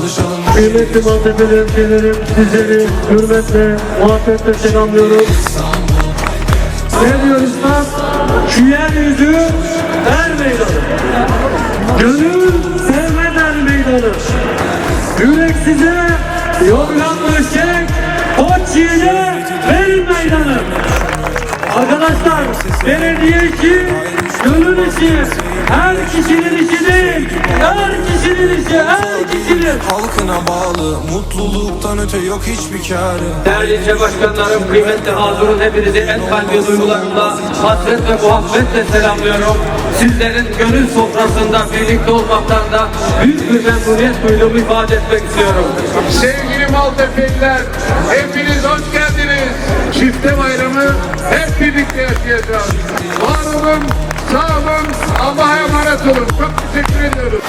barışalım Kıymetli Maltepe hemşehrilerim, sizleri hürmetle, muhabbetle selamlıyorum. Ne diyor İslam? Şu yeryüzü er meydanı. Gönül sevmeden meydanı. Yürek size yorgan döşek, koç yiğide verin meydanı. Arkadaşlar, belediye işi, gönül işi, her kişinin işi değil, Halkına bağlı mutluluktan öte yok hiçbir kârı Değerli ilçe başkanlarım, kıymetli hazırın hepinizi en kalbi duygularımla hasret ve muhabbetle selamlıyorum. Sizlerin gönül sofrasında birlikte olmaktan da büyük bir memnuniyet duyduğumu ifade etmek istiyorum. Sevgili Maltepe'liler, hepiniz hoş geldiniz. Çifte bayramı hep birlikte yaşayacağız. Var olun, sağ olun, Allah'a emanet olun. Çok teşekkür ediyorum.